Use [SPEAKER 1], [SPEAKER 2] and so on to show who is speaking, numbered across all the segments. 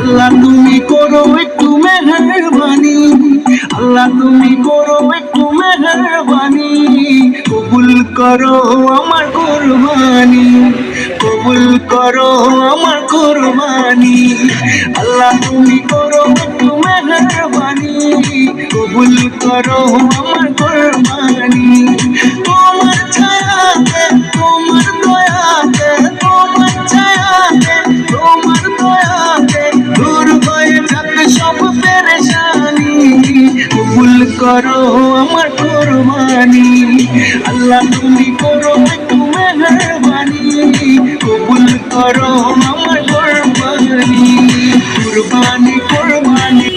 [SPEAKER 1] আল্লাহ তুমি করো একটু মেহরবানি। আল্লাহ তুমি করো একটু মেহরবানি। কবুল করো আমার কুরবানি। কবুল করো আমার কুরবানি। আল্লাহ তুমি করো একটু মেহরবানি। কবুল করো আমার কুরবানি। করো আমার কুরবানি। আল্লাহ তুমি করো একটু মেহরবানি কবুল করো আমার কুরবানি। কুরবানি কুরবানি।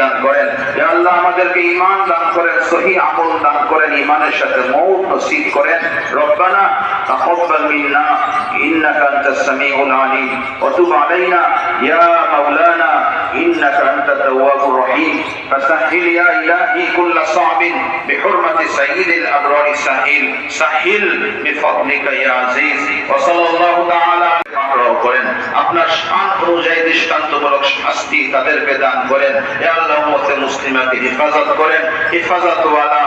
[SPEAKER 2] দান করেন। আমাদেরকে ঈমান দান করেন, সহি দান করেন, ঈমানের সাথে মৌত করেন। রব্বানা তাকাব্বাল মিন্না, ইন্নাকা আনতাস সামিউল আলাইনা, ইয়া মাওলানা। إنك أنت التواب الرحيم فسهل يا إلهي كل صعب بحرمة سيد الأبرار سهل سهل بفضلك يا عزيز وصلى الله تعالى পাকড়াও করেন আপনার শান অনুযায়ী দৃষ্টান্তমূলক শাস্তি তাদেরকে দান করেন এ আল্লাহ উম্মতে মুসলিমাকে হেফাজত করেন হেফাজতওয়ালা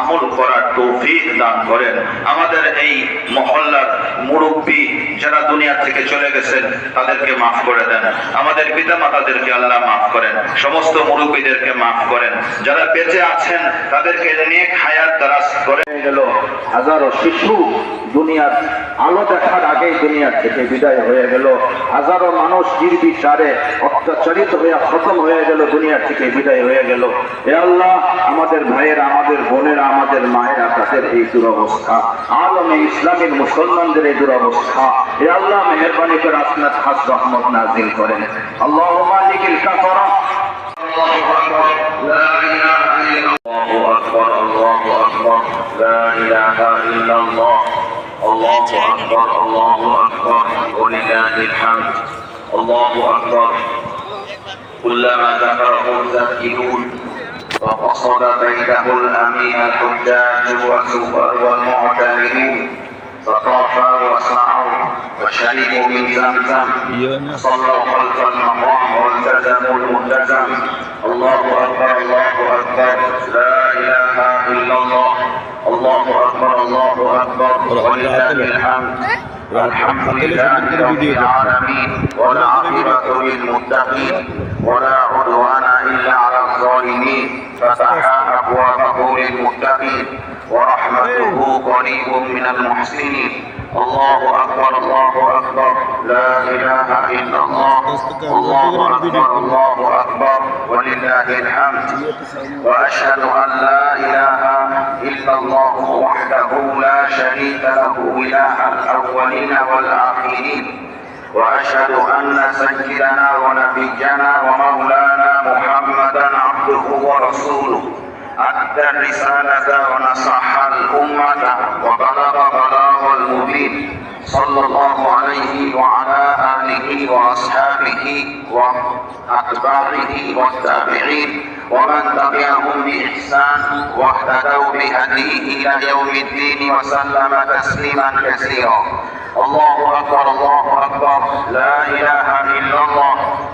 [SPEAKER 2] আমল করার তৌফিক দান করেন। আমাদের এই মহল্লার মুরব্বী যারা দুনিয়া থেকে চলে গেছেন, তাদেরকে মাফ করে দেন। আমাদের পিতা মাতাদেরকে আল্লাহ মাফ করেন। সমস্ত মুরব্বীদেরকে মাফ করেন। যারা বেঁচে আছেন, তাদেরকে নেক হায়াত দারাজ করে গেল। হাজারো শিশু দুনিয়ার আলো দেখার আগেই দুনিয়ার থেকে বিদায় হয়ে গেল। হাজারো মানুষ নির্বিচারে অত্যাচারিত হয়ে, খতম হয়ে গেল দুনিয়ার থেকে বিদায় হয়ে গেল। এ আল্লাহ, আমাদের ভাইয়েরা, আমাদের বোনেরা আমাদের মায়েরা তাদের এই দুরবস্থা আলমে ইসলামের মুসলমানদের এই দুরবস্থা এ আল্লাহ মেহরবানি করে আপনার খাস রহমত নাজিল করেন আল্লাহ মালিকিল কাফারা الله أكبر الله أكبر لا إله إلا الله الله أكبر الله أكبر ولله الحمد الله أكبر كلما ذكره الذاكرون وقصد بينه الأمين الحجاج والسفر والمعتمرون فطافوا وسعوا وشربوا من زمزم. صلوا خلف المقام والتزموا الملتزم. الله أكبر الله أكبر. لا إله إلا الله. الله أكبر الله أكبر. ولله الحمد. الحمد لله رب العالمين. والعاقبة للمتقين. ولا فتح أبوابه للمتقين ورحمته قريب من المحسنين الله أكبر الله أكبر لا إله إلا الله الله أكبر الله أكبر ولله الحمد وأشهد أن لا إله إلا الله وحده لا شريك له إله الأولين والآخرين وأشهد أن سيدنا ونبينا ومولانا محمدا عبده ورسوله أدى الرسالة ونصح الأمة وبلغ بلاغ المبين. صلى الله عليه وعلى آله وأصحابه وأتباعه والتابعين ومن تبعهم بإحسان واهتدوا بهديه إلى يوم الدين وسلم تسليما كثيرا. الله أكبر الله أكبر. لا إله إلا الله.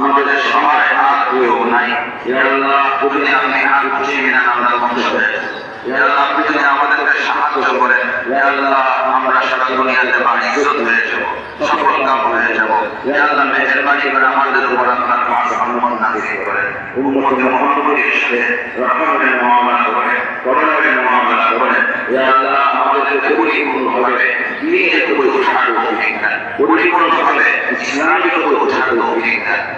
[SPEAKER 2] আমাদের সমাজে আর কেউ নাই। আল্লাহ যদি আপনি আর খুশি না আমরা ধ্বংস হয়ে আল্লাহ আপনি যদি আমাদেরকে সাহায্য করেন আল্লাহ আমরা সারা দুনিয়াতে বাণিজ্য হয়ে যাব সফল কাম হয়ে যাব। আল্লাহ মেহরবানি করে আমাদের উপর আপনার উম্মত মুহাম্মাদের সাথে রহমতের মুআমালা করেন করুণার মুআমালা করেন আল্লাহ আমাদেরকে পরিপূর্ণভাবে দিনের উপরে ওঠার তৌফিক দেন পরিপূর্ণভাবে ইসলামের উপরে ওঠার তৌফিক দেন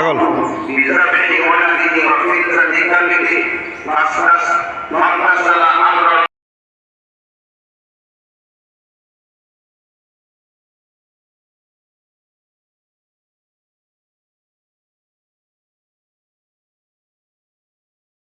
[SPEAKER 3] পাগল।
[SPEAKER 2] বিধারা বেটি
[SPEAKER 3] ওনা দিদি অফিস
[SPEAKER 2] দিকান দিদি মাস মাস মাস মাস